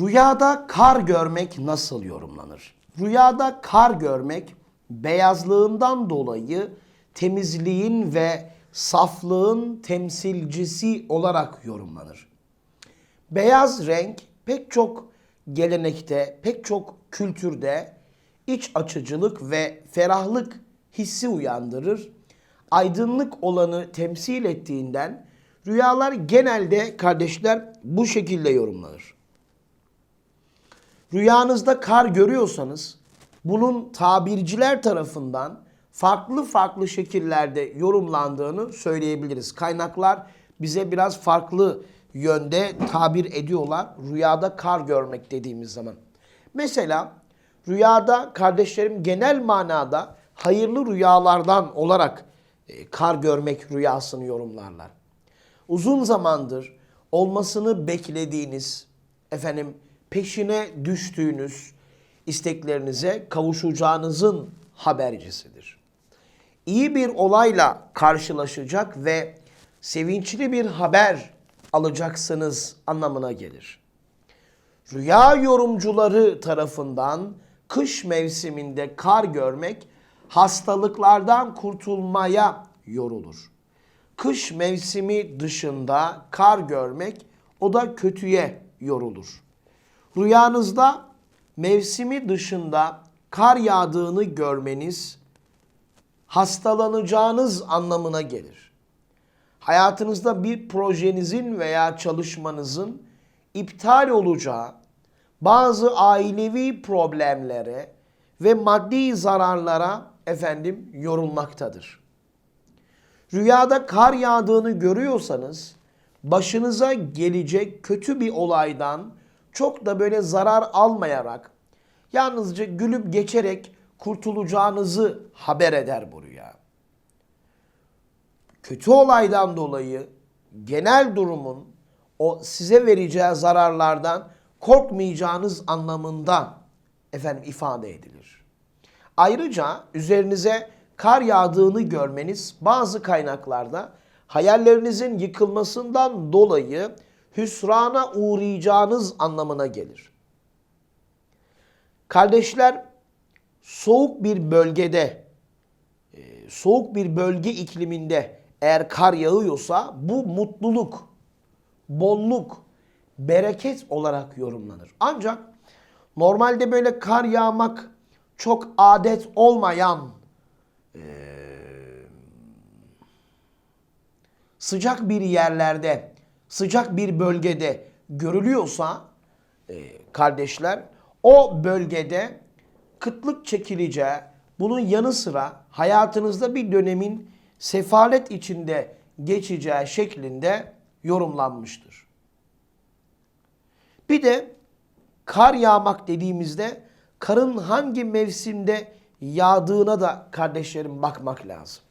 Rüyada kar görmek nasıl yorumlanır? Rüyada kar görmek beyazlığından dolayı temizliğin ve saflığın temsilcisi olarak yorumlanır. Beyaz renk pek çok gelenekte, pek çok kültürde iç açıcılık ve ferahlık hissi uyandırır. Aydınlık olanı temsil ettiğinden rüyalar genelde kardeşler bu şekilde yorumlanır. Rüyanızda kar görüyorsanız bunun tabirciler tarafından farklı farklı şekillerde yorumlandığını söyleyebiliriz. Kaynaklar bize biraz farklı yönde tabir ediyorlar rüyada kar görmek dediğimiz zaman. Mesela rüyada kardeşlerim genel manada hayırlı rüyalardan olarak e, kar görmek rüyasını yorumlarlar. Uzun zamandır olmasını beklediğiniz, efendim peşine düştüğünüz isteklerinize kavuşacağınızın habercisidir. İyi bir olayla karşılaşacak ve sevinçli bir haber alacaksınız anlamına gelir. Rüya yorumcuları tarafından kış mevsiminde kar görmek hastalıklardan kurtulmaya yorulur. Kış mevsimi dışında kar görmek o da kötüye yorulur. Rüyanızda mevsimi dışında kar yağdığını görmeniz hastalanacağınız anlamına gelir. Hayatınızda bir projenizin veya çalışmanızın iptal olacağı, bazı ailevi problemlere ve maddi zararlara efendim yorulmaktadır. Rüyada kar yağdığını görüyorsanız başınıza gelecek kötü bir olaydan çok da böyle zarar almayarak yalnızca gülüp geçerek kurtulacağınızı haber eder bu rüya. Kötü olaydan dolayı genel durumun o size vereceği zararlardan korkmayacağınız anlamında efendim ifade edilir. Ayrıca üzerinize kar yağdığını görmeniz bazı kaynaklarda hayallerinizin yıkılmasından dolayı hüsrana uğrayacağınız anlamına gelir. Kardeşler soğuk bir bölgede, e, soğuk bir bölge ikliminde eğer kar yağıyorsa bu mutluluk, bolluk, bereket olarak yorumlanır. Ancak normalde böyle kar yağmak çok adet olmayan e, sıcak bir yerlerde, sıcak bir bölgede görülüyorsa e, kardeşler o bölgede kıtlık çekileceği, bunun yanı sıra hayatınızda bir dönemin sefalet içinde geçeceği şeklinde yorumlanmıştır. Bir de kar yağmak dediğimizde karın hangi mevsimde yağdığına da kardeşlerim bakmak lazım.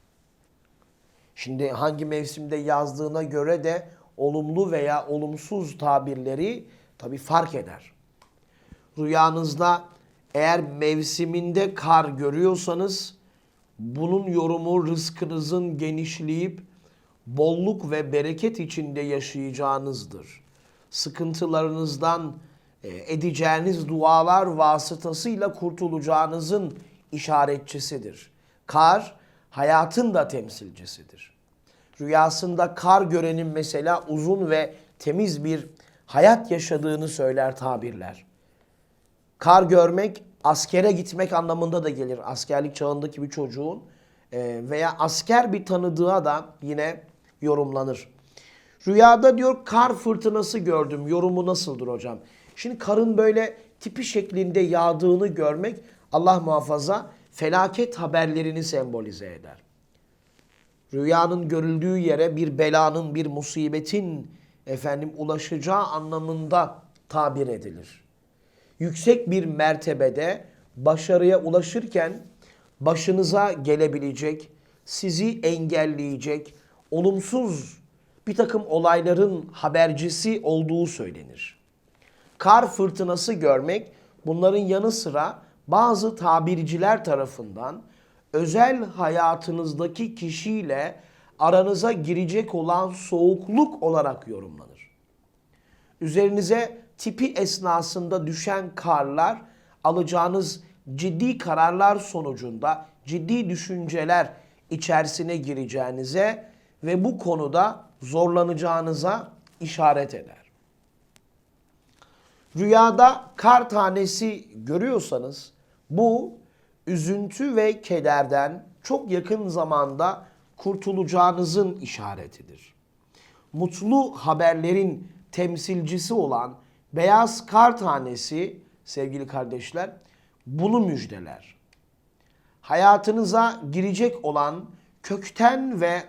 Şimdi hangi mevsimde yazdığına göre de olumlu veya olumsuz tabirleri tabi fark eder. Rüyanızda eğer mevsiminde kar görüyorsanız bunun yorumu rızkınızın genişleyip bolluk ve bereket içinde yaşayacağınızdır. Sıkıntılarınızdan e, edeceğiniz dualar vasıtasıyla kurtulacağınızın işaretçisidir. Kar hayatın da temsilcisidir. Rüyasında kar görenin mesela uzun ve temiz bir hayat yaşadığını söyler tabirler. Kar görmek askere gitmek anlamında da gelir. Askerlik çağındaki bir çocuğun e, veya asker bir tanıdığa da yine yorumlanır. Rüyada diyor kar fırtınası gördüm. Yorumu nasıldır hocam? Şimdi karın böyle tipi şeklinde yağdığını görmek Allah muhafaza felaket haberlerini sembolize eder. Rüyanın görüldüğü yere bir belanın, bir musibetin efendim ulaşacağı anlamında tabir edilir. Yüksek bir mertebede başarıya ulaşırken başınıza gelebilecek, sizi engelleyecek, olumsuz bir takım olayların habercisi olduğu söylenir. Kar fırtınası görmek bunların yanı sıra bazı tabirciler tarafından özel hayatınızdaki kişiyle aranıza girecek olan soğukluk olarak yorumlanır. Üzerinize tipi esnasında düşen karlar alacağınız ciddi kararlar sonucunda ciddi düşünceler içerisine gireceğinize ve bu konuda zorlanacağınıza işaret eder. Rüyada kar tanesi görüyorsanız bu üzüntü ve kederden çok yakın zamanda kurtulacağınızın işaretidir. Mutlu haberlerin temsilcisi olan beyaz kar tanesi sevgili kardeşler bunu müjdeler. Hayatınıza girecek olan kökten ve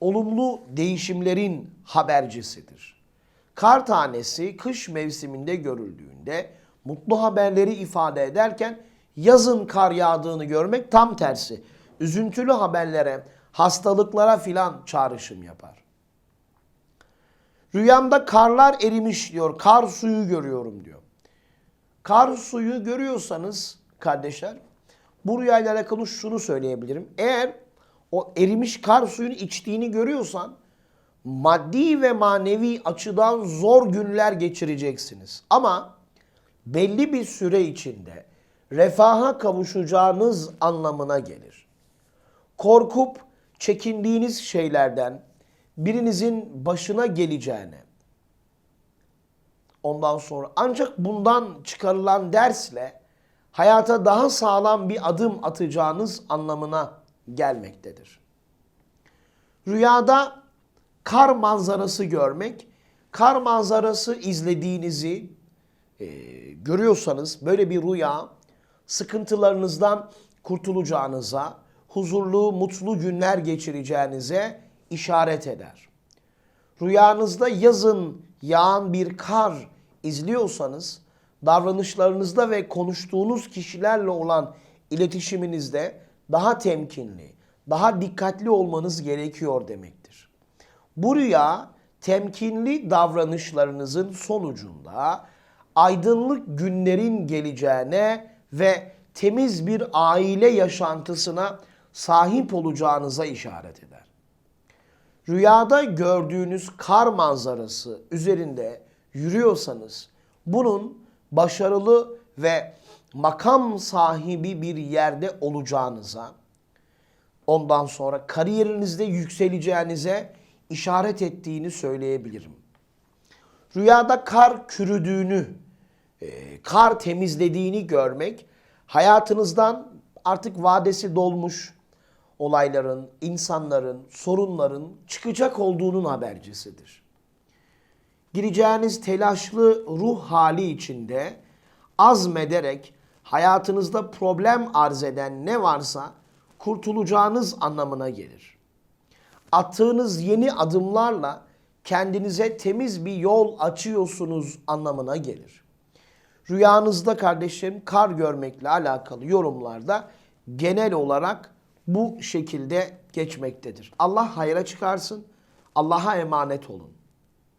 olumlu değişimlerin habercisidir. Kar tanesi kış mevsiminde görüldüğünde mutlu haberleri ifade ederken yazın kar yağdığını görmek tam tersi. Üzüntülü haberlere, hastalıklara filan çağrışım yapar. Rüyamda karlar erimiş diyor. Kar suyu görüyorum diyor. Kar suyu görüyorsanız kardeşler bu rüyayla alakalı şunu söyleyebilirim. Eğer o erimiş kar suyunu içtiğini görüyorsan maddi ve manevi açıdan zor günler geçireceksiniz. Ama belli bir süre içinde refaha kavuşacağınız anlamına gelir. Korkup çekindiğiniz şeylerden birinizin başına geleceğine, ondan sonra ancak bundan çıkarılan dersle hayata daha sağlam bir adım atacağınız anlamına gelmektedir. Rüyada kar manzarası görmek, kar manzarası izlediğinizi e, görüyorsanız böyle bir rüya sıkıntılarınızdan kurtulacağınıza, huzurlu, mutlu günler geçireceğinize işaret eder. Rüyanızda yazın yağan bir kar izliyorsanız davranışlarınızda ve konuştuğunuz kişilerle olan iletişiminizde daha temkinli, daha dikkatli olmanız gerekiyor demektir. Bu rüya temkinli davranışlarınızın sonucunda aydınlık günlerin geleceğine ve temiz bir aile yaşantısına sahip olacağınıza işaret eder. Rüyada gördüğünüz kar manzarası üzerinde yürüyorsanız bunun başarılı ve makam sahibi bir yerde olacağınıza, ondan sonra kariyerinizde yükseleceğinize işaret ettiğini söyleyebilirim. Rüyada kar kürüdüğünü, kar temizlediğini görmek hayatınızdan artık vadesi dolmuş olayların, insanların, sorunların çıkacak olduğunun habercisidir. Gireceğiniz telaşlı ruh hali içinde azmederek hayatınızda problem arz eden ne varsa kurtulacağınız anlamına gelir. Attığınız yeni adımlarla kendinize temiz bir yol açıyorsunuz anlamına gelir. Rüyanızda kardeşlerim kar görmekle alakalı yorumlarda genel olarak bu şekilde geçmektedir. Allah hayra çıkarsın. Allah'a emanet olun.